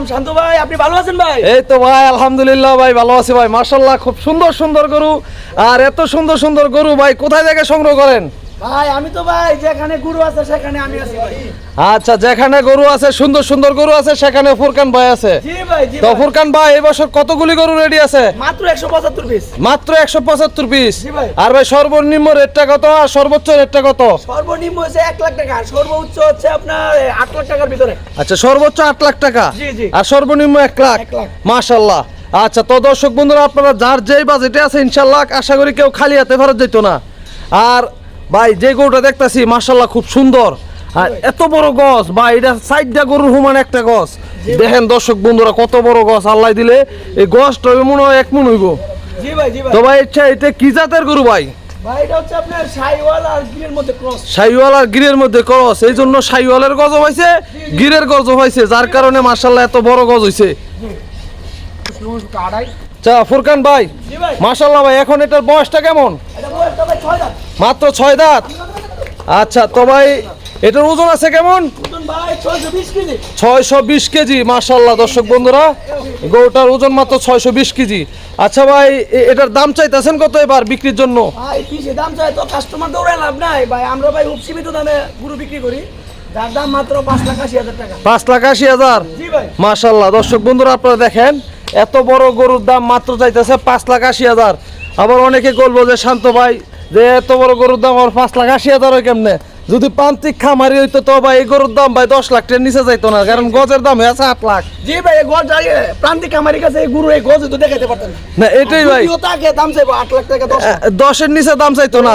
সালাম শান্ত ভাই, আপনি ভালো আছেন ভাই? এই তো ভাই, আলহামদুলিল্লাহ ভাই, ভালো আছি ভাই। মার্শাল্লাহ খুব সুন্দর সুন্দর গরু। আর এত সুন্দর সুন্দর গরু ভাই, কোথায় থেকে সংগ্রহ করেন? ভাই আমি তো ভাই যেখানে গুরু আছে সেখানে আমি আছি ভাই। আচ্ছা যেখানে গরু আছে সুন্দর সুন্দর গরু আছে সেখানে ফুরকান ভাই আছে। জি ভাই জি তো ফুরকান ভাই এই বছর কতগুলি গরু রেডি আছে? মাত্র একশো পঁচাত্তর পিস মাত্র একশো পঁচাত্তর পিস জি ভাই। আর ভাই সর্বনিম্ন রেটটা কত? আর সর্বোচ্চ রেটটা কত? সর্বনিম্ন হচ্ছে এক লাখ টাকা সর্বোচ্চ হচ্ছে আপনার লাখ টাকার ভিতরে। আচ্ছা সর্বোচ্চ আট লাখ টাকা? জি, জি। আর সর্বনিম্ন এক লাখ। মাশাল্লাহ আচ্ছা তো দর্শক বন্ধুরা আপনারা যার যেই বাজেটে আছে ইনশাল্লাহ আশা করি কেউ খালি হাতে ফেরত যেত না। আর ভাই যে গরুটা দেখতাছি মাশাল্লাহ খুব সুন্দর। আর এত বড় গছ বা এটা সাইডটা গরুর হুমান একটা গছ। দেখেন দর্শক বন্ধুরা কত বড় গছ আল্লাহ দিলে। এই গছটা মনে হয় এক মন হইব। তো ভাই আচ্ছা এটা কি জাতের গরু ভাই? সাইওয়াল আর গিরের মধ্যে ক্রস। এই জন্য সাইওয়ালের গজ হয়েছে গিরের হয়েছে যার কারণে মার্শাল্লাহ এত বড় গজ হয়েছে ফুরকান ভাই মার্শাল্লাহ ভাই। এখন এটার বয়সটা কেমন? মাত্র ছয় দাঁত। আচ্ছা তো ভাই এটার ওজন আছে কেমন? ছয়শো বিশ কেজি মার্শাল্লাহ দর্শক বন্ধুরা। গরুটার ওজন মাত্র ছয়শো বিশ কেজি। আচ্ছা ভাই এটার দাম চাইতেছেন কত এবার বিক্রির জন্য? দাম চাই তো কাস্টমার দৌড়ায় লাভ নাই। ভাই আমরা ভাই খুব দামে গুরু বিক্রি করি। যার দাম মাত্র পাঁচ লাখ আশি হাজার মাশাল্লাহ দর্শক বন্ধুরা আপনারা দেখেন এত বড় গরুর দাম মাত্র চাইতেছে পাঁচ লাখ আশি হাজার। আবার অনেকে বলব যে শান্ত ভাই যে এত বড় গরুর দাম আর পাঁচ লাখ আশি হাজার কেমনে? যদি প্রান্তিক খামারি হইতো তো ভাই এই গরুর দাম ভাই দশ লাখ টাকার নিচে যাইতো না কারণ গজের দাম হয়ে আছে আট লাখ। জি ভাই এই গজ প্রান্তিক আমার কাছে এই গুরু এই গজ তো দেখাতে পারতেন না। এটাই ভাই। তাকে দাম চাইব আট লাখ টাকা দশের নিচে দাম চাইতো না।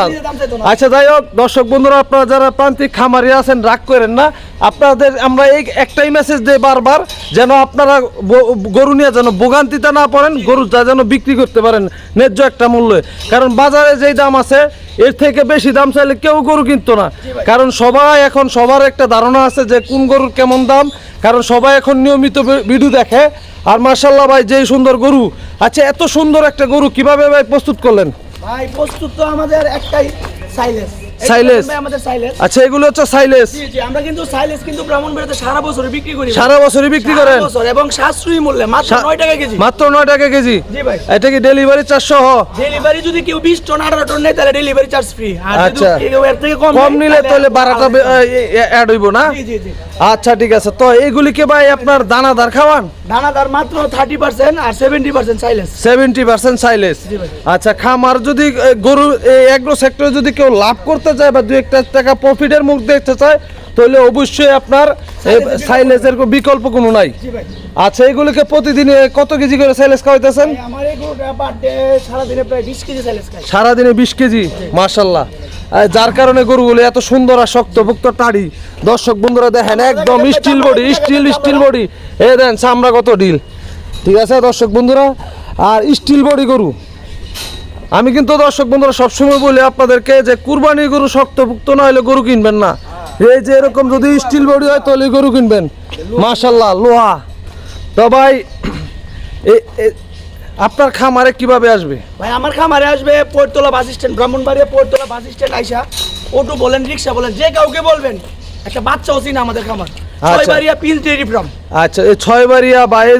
আচ্ছা যাই হোক দর্শক বন্ধুরা আপনারা যারা প্রান্তিক খামারি আছেন রাগ করেন না। আপনাদের আমরা এই একটাই মেসেজ দিই বারবার যেন আপনারা গরু নিয়ে যেন ভোগান্তিতে না পড়েন গরু যা যেন বিক্রি করতে পারেন ন্যায্য একটা মূল্যে। কারণ বাজারে যেই দাম আছে এর থেকে বেশি দাম চাইলে কেউ গরু কিনতো না। কারণ সবাই এখন সবার একটা ধারণা আছে যে কোন গরুর কেমন দাম, কারণ সবাই এখন নিয়মিত ভিডিও দেখে। আর মার্শাল্লাহ ভাই, যেই সুন্দর গরু। আচ্ছা এত সুন্দর একটা গরু কীভাবে ভাই প্রস্তুত করলেন? ভাই, প্রস্তুত তো আমাদের একটাই সাইলেন্স আমাদের সাইলেন্স আচ্ছা এগুলো হচ্ছে সাইলেস। জি জি আমরা কিন্তু সাইলেন্স কিন্তু ব্রাহ্মণবাড়িতে সারা বছর বিক্রি করি সারা বছরই বিক্রি করেন? বছর এবং সাশ্রয়ী মূল্যে মাত্র নয় টাকা কেজি। মাত্র নয় টাকা কেজি? জি ভাই। এটা কি ডেলিভারি চারশো হ ডেলিভারি যদি কেউ বিশ টন আঠারো টন নেয় তাহলে ডেলিভারি চার্জ ফ্রি আর আচ্ছা। এর থেকে কম কম নিলে তাহলে বারোটা অ্যাড হইব না? জি জি জি। আচ্ছা ঠিক আছে। তো এইগুলিকে ভাই আপনার দানাদার খাওয়ান? দানাদার মাত্র থার্টি পার্সেন্ট আর seventy percent silage seventy percent silage. আচ্ছা খামার যদি গরু এগ্রো সেক্টরে যদি কেউ লাভ করতে চায় বা দু একটা টাকা প্রফিটের মুখ দেখতে চায় তাহলে অবশ্যই আপনার সাইলেসের বিকল্প কোনো নাই। আচ্ছা এগুলিকে প্রতিদিন কত কেজি করে সাইলেস খাওয়াইতেছেন? সারাদিনে বিশ কেজি মার্শাল্লাহ যার কারণে গরুগুলো এত সুন্দর আর শক্তভুক্ত টাড়ি দর্শক বন্ধুরা দেখেন একদম steel body steel steel body এ দেন চামড়া কত ডিল। ঠিক আছে দর্শক বন্ধুরা। আর স্টিল বডি গরু আমি কিন্তু দর্শক বন্ধুরা সবসময় বলি আপনাদেরকে যে কুরবানি গরু শক্তভুক্ত না হলে গরু কিনবেন না। এই যে এরকম যদি স্টিল বডি হয় তাহলে গরু কিনবেন। মাশাল্লাহ লোহা। তো ভাই আপনার খামারে কীভাবে আসবে? ভাই, আমার খামারে আসবে Poratala bus stand, Brahmanbaria Poratala bus stand আইসা, অটো বলেন, রিক্সা বলেন, যে কাউকে বলবেন, একটা বাচ্চা চিনা আমাদের খামার। Chhoybaria peace dairy farm. আচ্ছা এই ছয়বাড়িয়া বা এই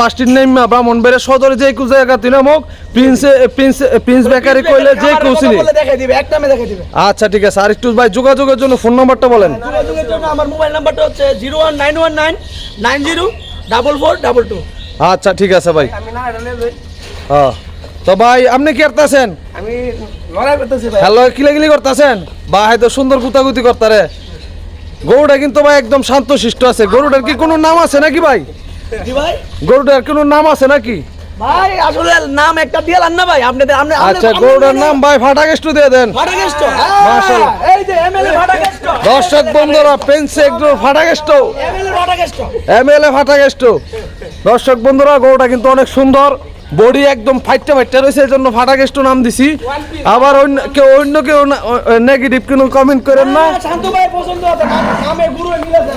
বাসটির নেমা ব্রাহ্মণবাড়িয়া সদরে যে কেউ জায়গা তিনামক প্রিন্সে প্রিন্স প্রিন্স বেকারি কইলে যে কেউ চিনি। বলে দেখাই দিবে এক নামে দেখাই দিবে। আচ্ছা ঠিক আছে। আর একটু ভাই যোগাযোগের জন্য ফোন নাম্বারটা বলেন। যোগাযোগের জন্য আমার মোবাইল নাম্বারটা হচ্ছে zero one nine one nine nine zero double four double two. আচ্ছা ঠিক আছে ভাই। হ্যাঁ তো ভাই আপনি কি করতেছেন? আমি লড়াই করতেছি ভাই। হ্যালো কিলাকিলি করতেছেন? বা হয়তো সুন্দর গুতাগুতি করতারে। গরুটা কিন্তু ভাই একদম শান্ত শিষ্ট আছে। গরুটার কি কোনো নাম আছে নাকি ভাই? গরুটার কোনো নাম আছে নাকি? ভাই আসলে নাম একটা দিয়ে না ভাই। আপনাদের আপনি আচ্ছা গরুটার নাম ভাই ফাটা দিয়ে দেন। ফাটাকেষ্ট? মাশাআল্লাহ। এই যে এমএলএ ফাটাকেষ্ট। দর্শক বন্ধুরা পেন্সে এমএলএ ফাটাকেষ্ট। এমএলএ দর্শক বন্ধুরা গরুটা কিন্তু অনেক সুন্দর। বডি একদম ফাইটটা ফাইটটা রয়েছে এই জন্য ফাটা গেষ্ট নাম দিছি। আবার অন্য কেউ অন্য কেউ নেগেটিভ কোনো কমেন্ট করেন না। হ্যাঁ, শান্ত ভাই পছন্দ আছে নামে গুরু মিলেছে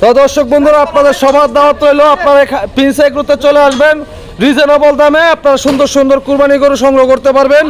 তো দর্শক বন্ধুরা আপনাদের সবার দাওয়াত রইল আপনারা প্রিন্স এগ্রোতে চলে আসবেন। রিজনেবল দামে আপনারা সুন্দর সুন্দর কুরবানি গরু সংগ্রহ করতে পারবেন।